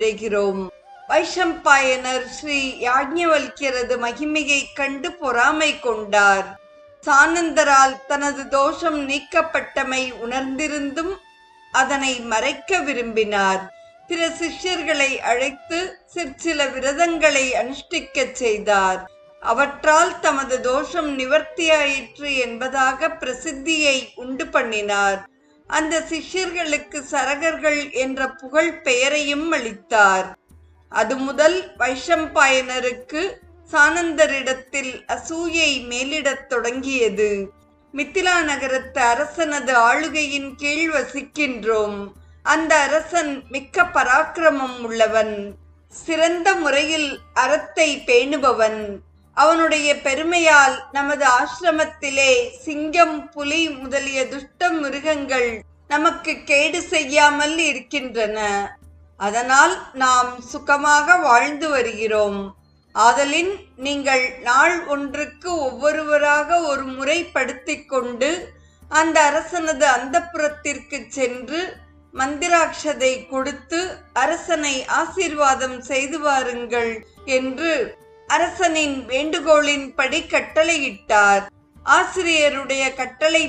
விடைகிறோம் வைஷம்பாயனர் ஸ்ரீ யாஜ்ஞவல்யரது மகிமையை கண்டு பொறாமை கொண்டார். சானந்தரால் தனது தோஷம் நீக்கப்பட்டமை உணர்ந்திருந்தும் அதனை மறைக்க விரும்பினார். பிற சிஷ்யர்களை அழைத்து சிற்சில விரதங்களை அனுஷ்டிக்கச் செய்தார். அவற்றால் தமது தோஷம் நிவர்த்தியாயிற்று என்பதாக பிரசித்தியை உண்டு பண்ணினார். அந்த சிஷ்யர்களுக்கு சரகர்கள் என்ற புகழ் பெயரையும் அளித்தார். அது முதல் வைஷம்பாயனருக்கு சானந்தரிடத்தில் அசூயை மேலிடத் தொடங்கியது. மித்திலா நகரத்து அரசனது ஆளுகையின் கீழ் வசிக்கின்றோம். அந்த அரசன் மிக்க பராக்கிரமம் உள்ளவன். சிறந்த முறையில் அறத்தை பேணுபவன். அவனுடைய பெருமையால் நமது ஆசிரமத்திலே சிங்கம் புலி முதலிய துஷ்ட மிருகங்கள் நமக்கு கேடு செய்யாமல் இருக்கின்றன. அதனால் நாம் சுகமாக வாழ்ந்து வருகிறோம். ஆதலின் நீங்கள் நாள் ஒன்றுக்கு ஒவ்வொருவராக ஒரு முறை படுத்திக் கொண்டு அந்த அரசனது அந்தப்புறத்திற்கு சென்று மந்திராட்சதை கொடுத்து அரசனை ஆசீர்வாதம் செய்து வாருங்கள் என்று அரசனின் வேண்டுகோளின்படி கட்டளையிட்டார். ஆசிரியருடைய கட்டளை